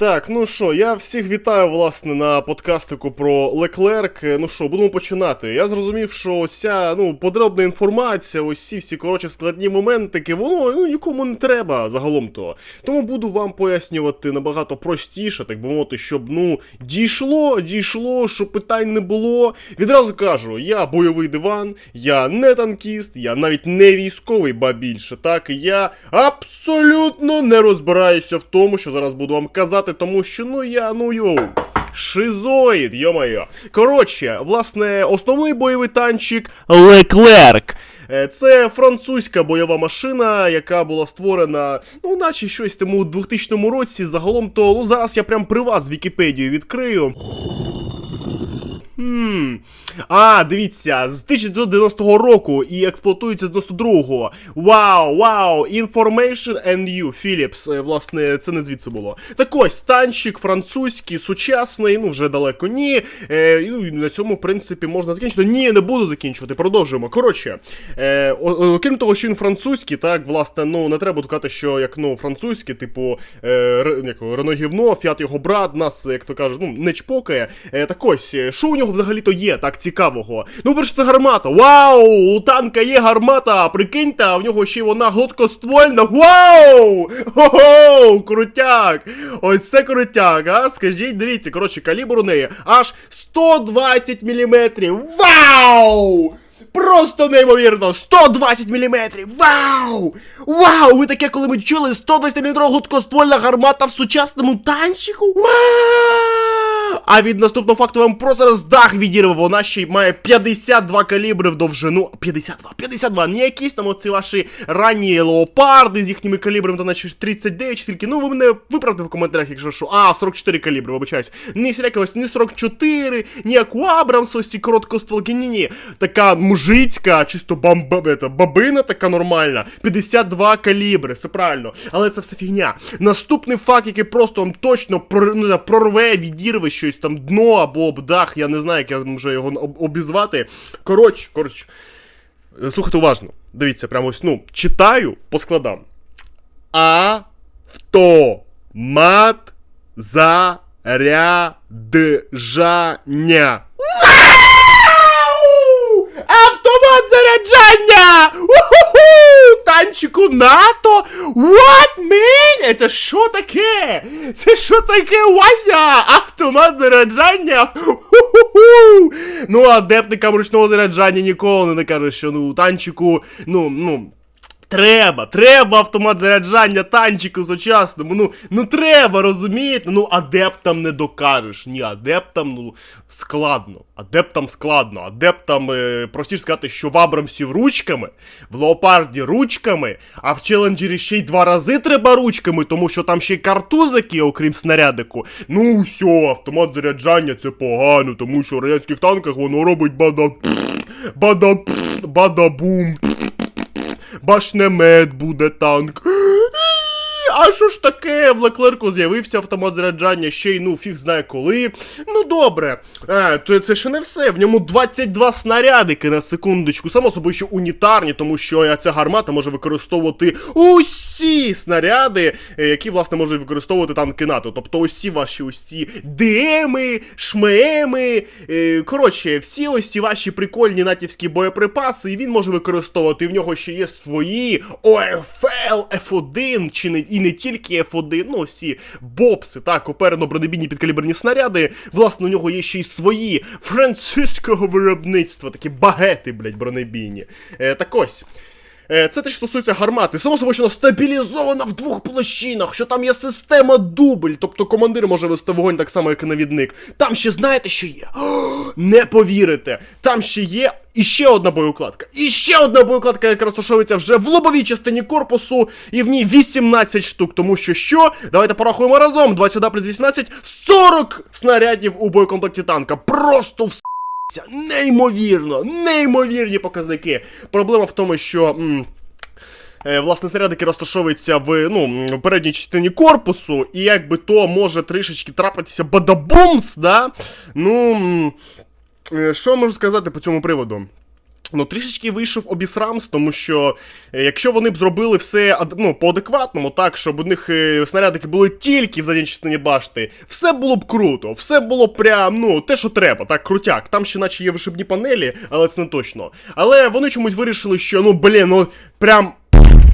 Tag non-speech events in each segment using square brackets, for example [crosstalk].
Так, ну що, я всіх вітаю, власне, на подкастику про Леклерк. Ну що, будемо починати. Я зрозумів, що оця, ну, подробна інформація, ось ці всі, коротше, складні моментики, воно ну, нікому не треба загалом то. Тому буду вам пояснювати набагато простіше, так би мовити, щоб, ну, дійшло, дійшло, щоб питань не було. Відразу кажу, я бойовий диван, я не танкіст, я навіть не військовий, ба більше, так, я абсолютно не розбираюся в тому, що зараз буду вам казати, тому що ну я, ну йоу. Шизоїд, йо-моє. Коротше, власне, основний бойовий танчик Леклерк. Е, Це французька бойова машина, яка була створена, ну, наче щось тому у 2000 році. Загалом то, ну зараз я прям при вас Вікіпедію відкрию. Хм. А, дивіться, з 1990 року і експлуатується з 92-го. Вау, вау, Information and You, Philips. Е, Власне, це не звідси було. Так ось, танчик французький, сучасний, ну вже далеко ні. Е, ну, на цьому, в принципі, можна закінчити. Ні, не буду закінчувати, продовжуємо. Коротше, е, окрім того, що він французький, так, власне, ну не треба казати, що як ну французький, типу, е, як, Рено Гівно, Фіат його брат, нас, як то кажуть, ну, не чпокає. Е, так ось, що у нього взагалі-то є, так цікавого? Ну, перше, це гармата. Вау! У танка є гармата! Прикиньте, а в нього ще й вона гладкоствольна. Вау! Хо-хо! Крутяк! Ось це крутяк, а? Скажіть, дивіться, коротше, калібр у неї аж 120 мм. Вау! Просто неймовірно! 120 мм! Вау! Вау! Ви таке коли ми чули 120 мм гладкоствольна гармата в сучасному танчику? Вау! А від наступного факту вам просто зараз дах відірве. Вона ще й має 52 калібри в довжину. 52, 52, не якісь там оці ваші ранні леопарди з їхніми калібрами, то наче 39 чи скільки. Ну ви мене виправте в коментарях, якщо що. А, 44 калібри, вибачаюсь. Не всіляка ось ні 44, ні Абрамса, ось ці короткостволки, ні-ні. Така мужицька, чисто бамба, ета, бабина така нормальна. 52 калібри, все правильно. Але це все фігня. Наступний факт, який просто вам точно ну, прорве, відірве щось там дно або обдах, я не знаю, як я вже його обізвати. Коротше, коротше. Слухайте уважно. Дивіться, прямо ось, ну, читаю по складам. Автомат заряджання. Автомат заряджання! Уху! Танчику НАТО! What, man? Это що таке? Це що таке, Вася? Автомат заряджання? Уху! Ну, адептникам ручного заряджання ніколи не накажеш, що ну, танчику, ну, ну, Треба, треба автомат заряджання танчику сучасному. Ну, ну треба, розумієте? Ну, адептам не докажеш. Ні, адептам, ну, складно. Адептам складно. Адептам е, простіше сказати, що в Абрамсів ручками, в Леопарді ручками, а в челенджері ще й два рази треба ручками, тому що там ще й картузик є, окрім снарядику. Ну, все, автомат заряджання це погано, тому що в радянських танках воно робить бада. Бада. Бада-бум. Башнемет буде танк. А що ж таке? В Леклерку з'явився автомат заряджання ще й ну фіг знає коли. Ну добре. Е, то це ще не все. В ньому 22 снарядики на секундочку. Само собою, що унітарні, тому що ця гармата може використовувати усі снаряди, е, які, власне, можуть використовувати танки НАТО. Тобто усі ваші ось ці ДМи, шмеми. Е, коротше, всі ось ці ваші прикольні натівські боєприпаси, і він може використовувати. І в нього ще є свої ОФЛ, F1, чи не і не тільки F1, ну всі бобси, так, оперено бронебійні підкаліберні снаряди. Власне, у нього є ще й свої французького виробництва, такі багети, блять, бронебійні. Е, так ось. Е, Це те, що стосується гармати. Само собою, що вона стабілізована в двох площинах, що там є система дубль, тобто командир може вести вогонь так само, як і навідник. Там ще знаєте, що є? О, [gasps] не повірите. Там ще є іще одна боєукладка. І ще одна боєукладка, яка розташовується вже в лобовій частині корпусу, і в ній 18 штук. Тому що що? Давайте порахуємо разом. 20 плюс 18, 40 снарядів у боєкомплекті танка. Просто в це неймовірно, неймовірні показники. Проблема в тому, що. м, Е, власне, снарядики розташовуються в ну, передній частині корпусу, і якби то може трішечки трапитися бадабумс, да? Ну. е, Що можу сказати по цьому приводу? Ну, трішечки вийшов обісрамс, тому що е, якщо вони б зробили все ну, по-адекватному, так, щоб у них е, снарядики були тільки в задній частині башти, все було б круто, все було прям, ну, те, що треба, так, крутяк. Там ще наче є вишибні панелі, але це не точно. Але вони чомусь вирішили, що, ну, блін, ну, прям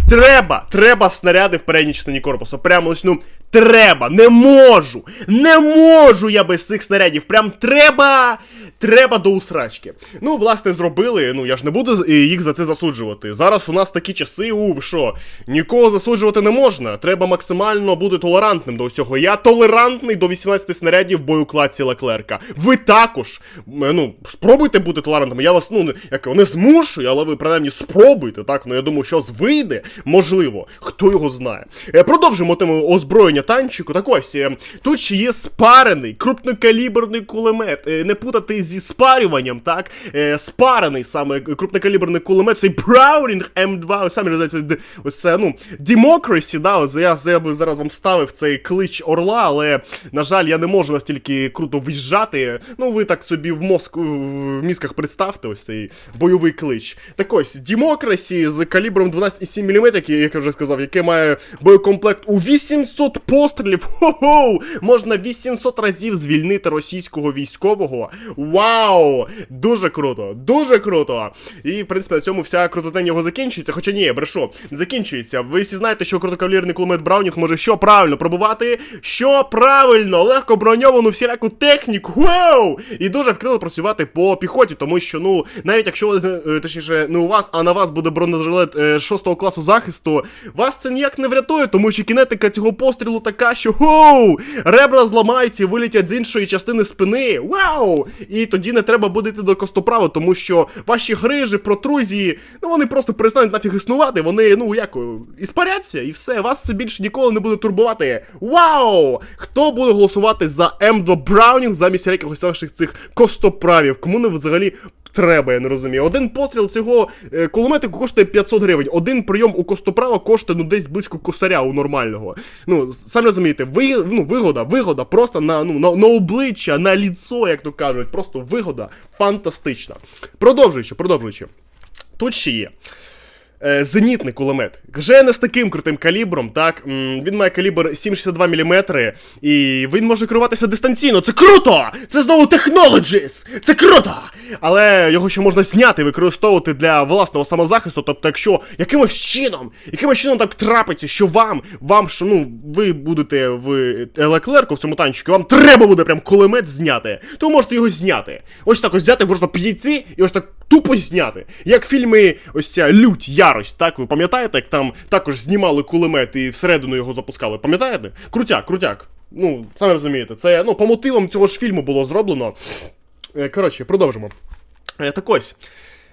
Треба, треба снаряди в передній частині корпусу. Прямо ось, ну, треба, не можу, не можу я без цих снарядів. Прям треба, треба до усрачки. Ну, власне, зробили, ну я ж не буду їх за це засуджувати. Зараз у нас такі часи, у, ви що, нікого засуджувати не можна. Треба максимально бути толерантним до усього. Я толерантний до 18 снарядів в боєукладці Леклерка. Ви також, ну, спробуйте бути толерантними. Я вас, ну, як не змушую, але ви принаймні спробуйте, так? Ну я думаю, що вийде, можливо, хто його знає. Е, продовжимо тему озброєння танчику. Так ось, е, тут ще є спарений, крупнокаліберний кулемет. Е, не путати зі спарюванням, так? Е, спарений саме крупнокаліберний кулемет, цей Браунінг М2, ви самі розумієте, ось це, ну, Democracy, да, ось я, я би зараз вам ставив цей клич Орла, але, на жаль, я не можу настільки круто в'їжджати. Ну, ви так собі в мозку, в мізках представте ось цей бойовий клич. Так ось, Democracy з калібром 12,7 мм, як я вже сказав, який має боєкомплект у 800 пострілів. Хо-хо! Можна 800 разів звільнити російського військового. Вау! Дуже круто, дуже круто. І, в принципі, на цьому вся крутотень його закінчується. Хоча ні, брешу, закінчується. Ви всі знаєте, що крутокавалерний кулемет Браунінг може що правильно пробувати? Що правильно, легко броньовану всіляку техніку. Вау! І дуже вкрило працювати по піхоті, тому що, ну, навіть якщо е, точніше, не у вас, а на вас буде бронежилет е, 6 класу захисту, вас це ніяк не врятує, тому що кінетика цього пострілу така, що хоу! Ребра зламаються і вилетять з іншої частини спини. Вау! І тоді не треба буде йти до костоправа, тому що ваші грижі, протрузії, ну вони просто перестануть нафіг існувати, вони, ну як, іспаряться, і все, вас це більше ніколи не буде турбувати. Вау! Хто буде голосувати за М2 Браунінг замість якихось інших цих костоправів? Кому не взагалі треба, я не розумію. Один постріл цього е, кулеметику коштує 500 гривень. Один прийом у костоправа коштує ну десь близько косаря у нормального. Ну, самі розумієте, ви, ну, вигода, вигода, просто на, ну, на, на обличчя, на ліцо, як то кажуть. Просто вигода фантастична. Продовжуючи, продовжуючи. Тут ще є. Е, зенітний кулемет. Вже не з таким крутим калібром, так? Він має калібр 7,62 мм, і він може керуватися дистанційно. Це круто! Це знову Technologies! Це круто! Але його ще можна зняти і використовувати для власного самозахисту. Тобто, якщо якимось чином, якимось чином так трапиться, що вам, вам, що ну, ви будете в Леклерку в цьому танчику, вам треба буде прям кулемет зняти, то ви можете його зняти. Ось так ось взяти, можна підійти і ось так тупо зняти. Як в фільмі ось ця лють, ярость, так? Ви пам'ятаєте, як там також знімали кулемет і всередину його запускали? Пам'ятаєте? Крутяк, крутяк. Ну, самі розумієте, це ну, по мотивам цього ж фільму було зроблено. Е, Коротше, продовжимо. Е, Так ось.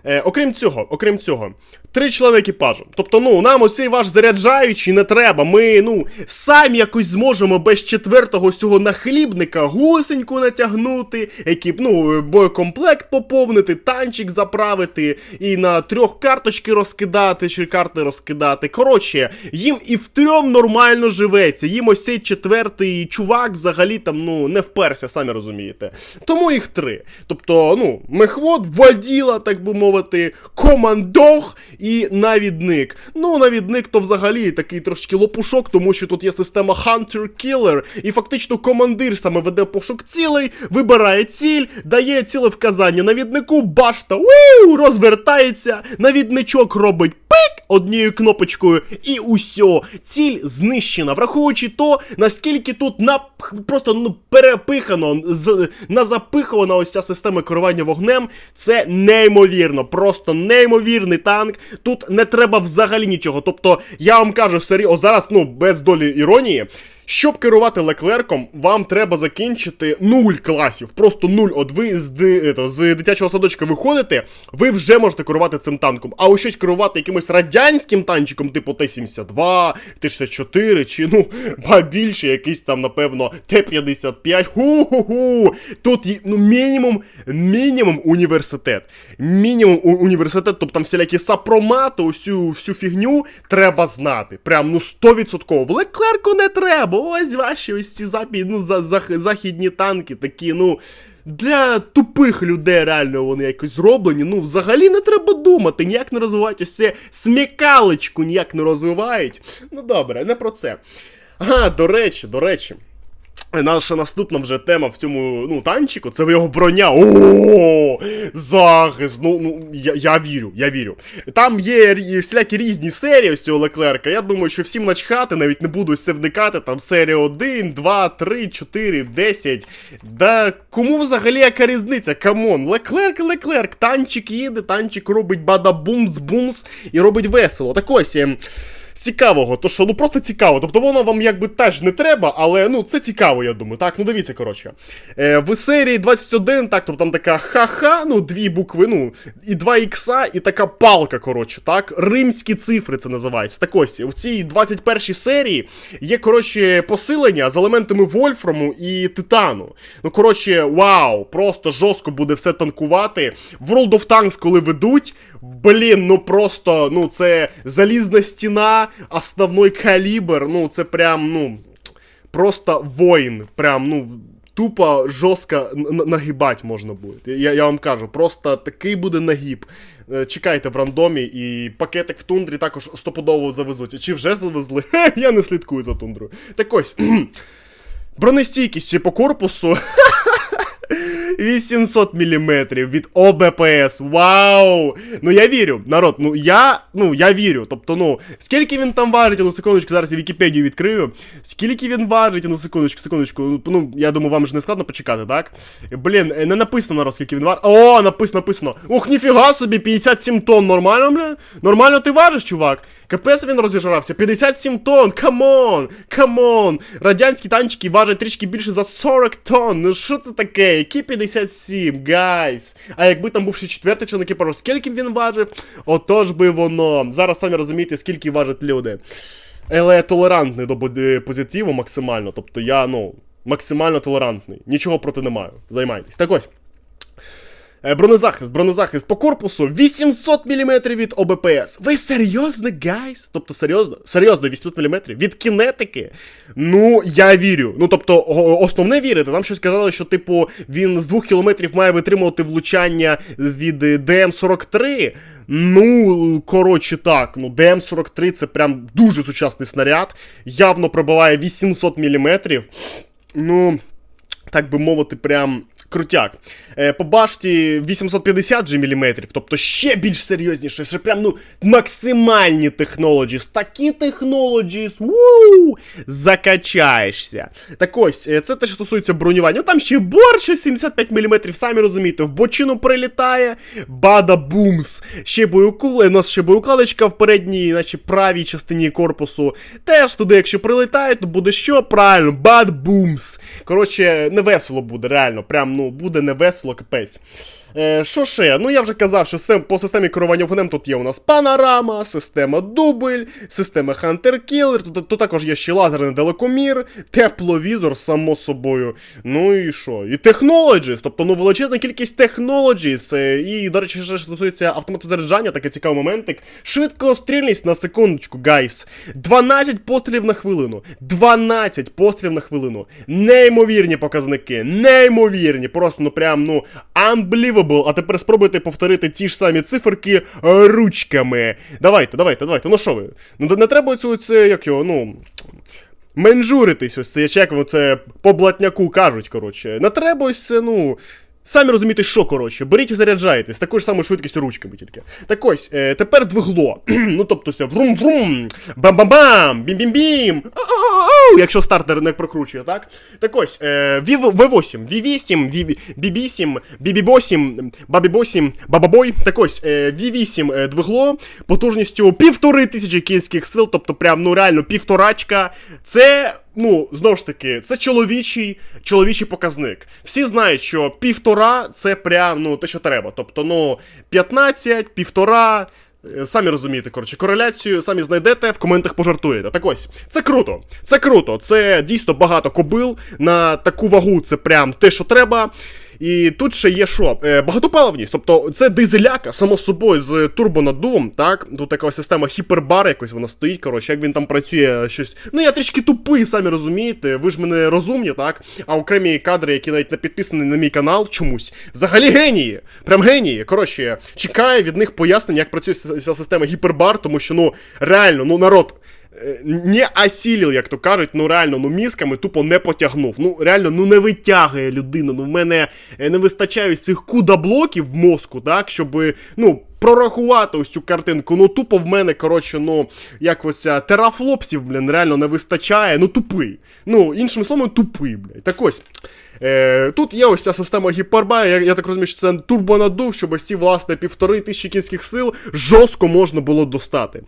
Е, окрім цього, окрім цього, три члени екіпажу. Тобто, ну, нам оцей ваш заряджаючий не треба. Ми, ну, самі якось зможемо без четвертого цього нахлібника гусеньку натягнути, екіп, ну, боєкомплект поповнити, танчик заправити і на трьох карточки розкидати, чи карти розкидати. Коротше, їм і втрьом нормально живеться. Їм ось цей четвертий чувак взагалі там, ну, не вперся, самі розумієте. Тому їх три. Тобто, ну, мехвод, воділа, так би мовити, командох і навідник. Ну, навідник то взагалі такий трошки лопушок, тому що тут є система Hunter-Killer, і фактично командир саме веде пошук цілей, вибирає ціль, дає ціле вказання навіднику, башта уу, розвертається, навідничок робить пик однією кнопочкою, і усьо, ціль знищена, враховуючи то, наскільки тут на просто ну перепихано, з, назапихована ось ця система керування вогнем, це неймовірно, просто неймовірний танк. Тут не треба взагалі нічого. Тобто, я вам кажу, серйозно, зараз, ну, без долі іронії. Щоб керувати леклерком, вам треба закінчити нуль класів. Просто нуль. От ви з, з дитячого садочка виходите, ви вже можете керувати цим танком. А ось щось керувати якимось радянським танчиком, типу Т-72, Т-64, чи ну, [laughs] ба більше, якийсь там, напевно, Т-55. Ху-ху-ху. Тут ну, мінімум, мінімум університет. Мінімум університет, тобто там всілякі сапромати, усю всю фігню треба знати. Прям ну 100%. В Леклерку не треба. Ось ваші ось ці запі, ну, за, за, західні танки такі, ну. для тупих людей реально вони якось зроблені. Ну, взагалі не треба думати, ніяк не розвивають ось це смікалочку, ніяк не розвивають. Ну добре, не про це. А, до речі, до речі. Наша наступна вже тема в цьому ну, танчику це його броня. О, захист. Ну, ну я, я вірю, я вірю. Там є всілякі різні серії ось цього Леклерка. Я думаю, що всім начхати, навіть не буду все вникати. Там серія 1, 2, 3, 4, 10. Да кому взагалі яка різниця? Камон, Леклерк, Леклерк, танчик їде, танчик робить бада-бумс-бумс і робить весело. Так ось. Цікавого, то що ну просто цікаво. Тобто воно вам якби теж не треба, але ну це цікаво, я думаю. Так, ну дивіться, коротше. Е, в серії 21, так, тобто там така ха-ха, ну дві букви, ну, і два ікса, і така палка, коротше, так. Римські цифри це називається. Так ось, в цій 21 серії є, коротше, посилення з елементами Вольфраму і Титану. Ну, коротше, вау, просто жорстко буде все танкувати. World of Tanks, коли ведуть. Блін, ну просто, ну це залізна стіна, основной калібр, ну це прям, ну, просто воїн. Прям, ну, тупо жорстко нагибать можна буде. Я, я вам кажу, просто такий буде нагиб. Е, Чекайте в рандомі, і пакетик в тундрі також стопудово завезуть. Чи вже завезли? [laughs] Хе, я не слідкую за тундрою. Так ось. [clears throat] Бронестійкість по корпусу [laughs] 800 мм від ОБПС. Вау! Ну я вірю, народ, ну я ну я вірю. Тобто, ну, скільки він там важить, ну секундочку, зараз я Вікіпедію відкрию. Скільки він важить, ну секундочку, секундочку. Ну, я думаю, вам ж не складно почекати, так? Блін, е, не написано народ, скільки він важить. О, написано, написано. Ух, ніфіга собі, 57 тонн, нормально, бля? Нормально ти важиш, чувак? Капець він розіжрався. 57 тонн, камон, камон. Радянські танчики важать трішки більше за 40 тонн. Ну що це таке? Які 57, гайс? А якби там був ще четвертий член екіпажу, скільки він важив? Отож би воно. Зараз самі розумієте, скільки важать люди. Але я толерантний до позитиву максимально. Тобто я, ну, максимально толерантний. Нічого проти не маю. Займайтесь. Так ось. Е, Бронезахист, бронезахист по корпусу 800 мм від ОБПС. Ви серйозно, гайс? Тобто серйозно? Серйозно, 800 мм? Від кінетики? Ну, я вірю. Ну, тобто, основне вірити. Нам щось казали, що, типу, він з 2 км має витримувати влучання від е, ДМ-43. Ну, коротше так, ну ДМ-43 це прям дуже сучасний снаряд. Явно пробиває 800 мм. Ну, так би мовити, прям крутяк. Е, по башті 850 же мм, тобто ще більш серйозніше, ще прям ну максимальні технологіс. Такі технологіс, вуу, закачаєшся. Так ось, е, це те, що стосується бронювання. Ну, Там ще борщ 75 мм, самі розумієте, в бочину прилітає, бада бумс. Ще боєкули, у нас ще боєкалечка в передній, наче правій частині корпусу. Теж туди, якщо прилітає, то буде що? Правильно, бад бумс. Коротше, не весело буде, реально. Прям, ну, буде не весело, капець. Е, Що ще? Ну я вже казав, що систем- по системі керування вогнем тут є у нас панорама, система дубль, система Hunter Killer, тут, тут також є ще лазерний далекомір, тепловізор, само собою. Ну і що? І Technologies, тобто ну величезна кількість Technologies. е, І, до речі, що стосується автомату заряджання, такий цікавий моментик. Швидкострільність на секундочку, гайс. 12 пострілів на хвилину. 12 пострілів на хвилину. Неймовірні показники, неймовірні. Просто ну прям ну unbelievable. А тепер спробуйте повторити ті ж самі циферки е, ручками. Давайте, давайте, давайте. Ну що ви? Ну не треба цю це як його, ну. Менжуритись, ось це, як вам це по блатняку кажуть, коротше. Не треба ось це, ну. Самі розумієте, що коротше, беріть і заряджайтесь, такою ж самою швидкістю ручками тільки. Так ось, е, тепер двигло. [clears throat] ну тобто все, врум-врум, бам-бам-бам, бім-бім-бім. Якщо стартер не прокручує, так? Так ось, е, V8, V8, V- BB7, BB8, BB8, Бабабой. Так ось, е, V8 е, двигло потужністю півтори тисячі кінських сил, тобто прям, ну реально, півторачка. Це ну, знову ж таки, це чоловічий, чоловічий показник. Всі знають, що півтора це прям ну, те, що треба. Тобто, ну, 15, півтора. Е, Самі розумієте, коротше, кореляцію, самі знайдете, в коментах пожартуєте. Так ось, це круто. Це круто. Це дійсно багато кобил. На таку вагу це прям те, що треба. І тут ще є що? Е, багатопаливність, тобто це дизеляка, само собою, з турбонаддувом, так? Тут така система хіпербар, якось вона стоїть. Коротше, як він там працює, щось. Ну я трішки тупий, самі розумієте. Ви ж мене розумні, так? А окремі кадри, які навіть не підписані на мій канал, чомусь. Взагалі генії. Прям генії. Коротше, чекаю від них пояснень, як працює ця система гіпербар, тому що, ну, реально, ну народ. Е, Не осілів, як то кажуть, ну реально, ну мізками тупо не потягнув. Ну реально, ну не витягує людина. Ну в мене е, не вистачає цих куда-блоків в мозку, так, щоб, ну, прорахувати ось цю картинку. Ну тупо в мене, коротше, ну, як ось терафлопсів, блін, реально не вистачає. Ну тупий. Ну, іншим словом, тупий, блядь. Так ось. Е, тут є ось ця система гіперба, я, я так розумію, що це турбонадув, щоб ось ці, власне, півтори тисячі кінських сил жорстко можна було достати.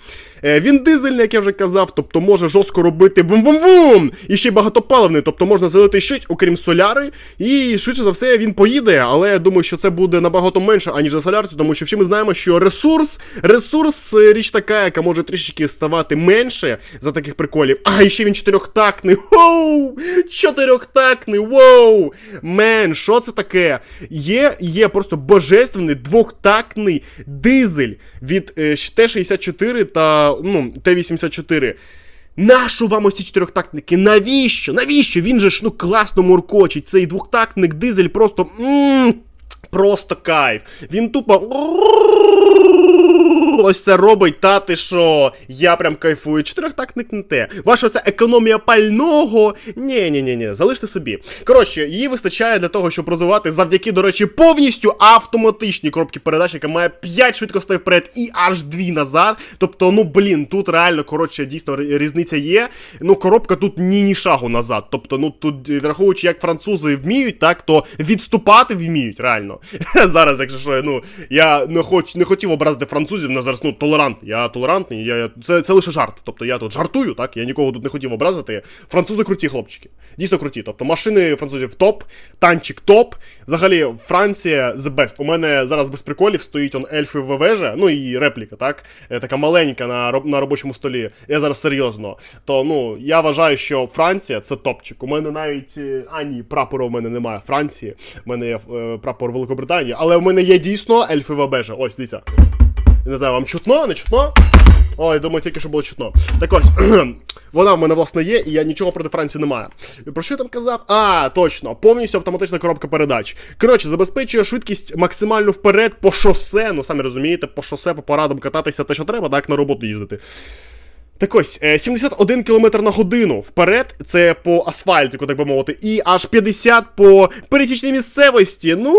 Е, він дизельний, як я вже казав, тобто може жорстко робити вум-вум-вум! І ще й багатопаливний, тобто можна залити щось, окрім соляри, і швидше за все він поїде, але я думаю, що це буде набагато менше, аніж на солярці, тому що всі ми знаємо, що ресурс, ресурс е, річ така, яка може трішечки ставати менше за таких приколів. А, і ще він чотирьохтактний. Воу! Чотирьохтактний, воу! Мен, що це таке? Є, є просто божественний двохтактний дизель від е, Т-64 та ну, Т-84. Нащо вам ось ці чотирьохтактники? Навіщо? Навіщо? Він же ж ну класно муркочить. Цей двохтактник дизель просто. м Просто кайф. Він тупо. Ось це робить, та ти що? Я прям кайфую. Чотирьохтактник не те. Ваша ця економія пального. Ні, ні, ні, ні, залиште собі. Коротше, її вистачає для того, щоб розвивати завдяки, до речі, повністю автоматичній коробці передач, яка має 5 швидкостей вперед і аж 2 назад. Тобто, ну блін, тут реально, коротше, дійсно різниця є. Ну, коробка тут ні ні шагу назад. Тобто, ну тут, враховуючи, як французи вміють, так, то відступати вміють, реально. [laughs] Зараз, якщо що, ну, я не, хоч, не хотів образити французів, на зараз ну, толерант. Я толерантний, я, я- це, це лише жарт. Тобто я тут жартую, так? Я нікого тут не хотів образити. Французи круті хлопчики. Дійсно круті. Тобто машини французів топ, танчик топ. Взагалі, Франція the best. У мене зараз без приколів стоїть он ельфова вежа, ну і репліка, так? Е, Така маленька на, на робочому столі. Я зараз серйозно. То ну, я вважаю, що Франція це топчик. У мене навіть. е, А, ні, прапора у мене немає Франції. У мене є е, прапор Великобританії, але в мене є дійсно ельфова вежа. Ось, дивіться. Не знаю, вам чутно, не чутно? Ой, думаю, тільки що було чутно. Так ось, [clears throat] вона в мене власне є, і я нічого проти Франції не маю. Про що я там казав? А, точно, повністю автоматична коробка передач. Коротше, забезпечує швидкість максимально вперед по шосе. Ну, самі розумієте, по шосе, по порадам кататися те, що треба, так на роботу їздити. Так ось, е, 71 км на годину вперед, це по асфальтику, так би мовити, і аж 50 по пересічній місцевості. Ну,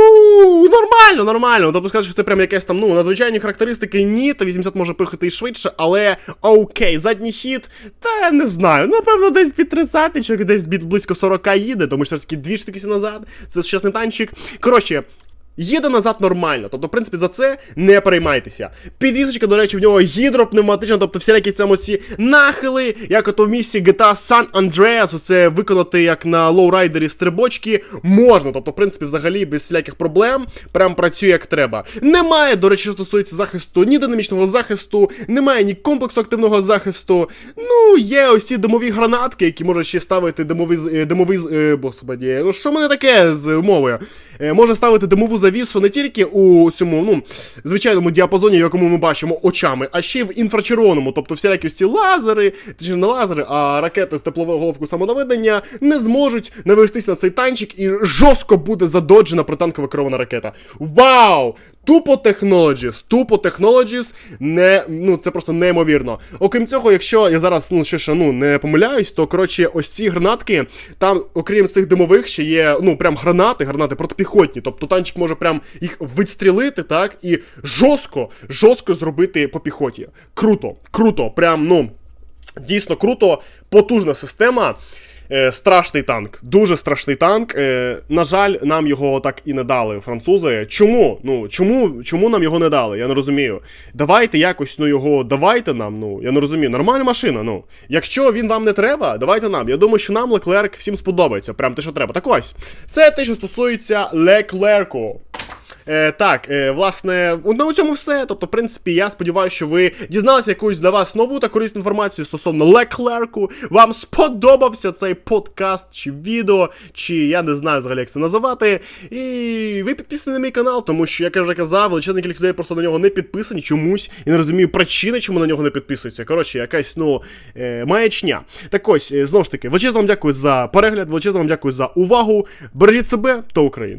нормально, нормально. Тобто сказати, що це прям якесь там, ну, надзвичайні характеристики, ні, та 80 може пихати і швидше, але окей, задній хід, та не знаю. Напевно, десь під 30 чи десь близько 40 їде, тому що все таки дві штуки назад, це сучасний танчик. Коротше. Їде назад нормально, тобто, в принципі, за це не переймайтеся. Підвісочка, до речі, в нього гідропневматична, тобто всілякі цьому ці нахили, як ото в місці GTA San Andreas, оце виконати як на лоурайдері стрибочки, можна. Тобто, в принципі, взагалі без всіляких проблем, прям працює як треба. Немає, до речі, що стосується захисту, ні динамічного захисту, немає ні комплексу активного захисту. Ну, є ось ці димові гранатки, які можна ще ставити димовий, з- е, димовий, з- е, господі, ну що мене таке з мовою? Е, Може ставити димову завісу не тільки у цьому, ну, звичайному діапазоні, якому ми бачимо очами, а ще й в інфрачервоному, тобто всілякі ці лазери, точніше не лазери, а ракети з теплового головку самонаведення не зможуть навестись на цей танчик і жорстко буде задоджена протанкова керована ракета. Вау! Тупо Technologies, тупо Technologies, не, ну це просто неймовірно. Окрім цього, якщо я зараз ну, ще, ну, не помиляюсь, то коротше, ось ці гранатки, там, окрім цих димових, ще є ну прям гранати, гранати протипіхотні. Тобто танчик може прям їх відстрілити, так, і жорстко, жорстко зробити по піхоті. Круто, круто, прям, ну. Дійсно круто, потужна система. Е, страшний танк, дуже страшний танк. Е, на жаль, нам його так і не дали французи. Чому? Ну чому, чому нам його не дали? Я не розумію. Давайте якось ну його давайте нам. Ну я не розумію. Нормальна машина. Ну якщо він вам не треба, давайте нам. Я думаю, що нам Леклерк всім сподобається. Прям те, що треба. Так ось це те, що стосується Леклерку. Е, так, е, власне, на цьому все. Тобто, в принципі, я сподіваюся, що ви дізналися якусь для вас нову та корисну інформацію стосовно Леклерку. Вам сподобався цей подкаст чи відео, чи я не знаю взагалі, як це називати. І ви підписані на мій канал, тому що, як я вже казав, величезна кількість людей просто на нього не підписані чомусь. І не розумію причини, чому на нього не підписуються. Коротше, якась, ну, е, маячня. Так ось, е, знову ж таки, величезно вам дякую за перегляд, величезно вам дякую за увагу. Бережіть себе та Україну.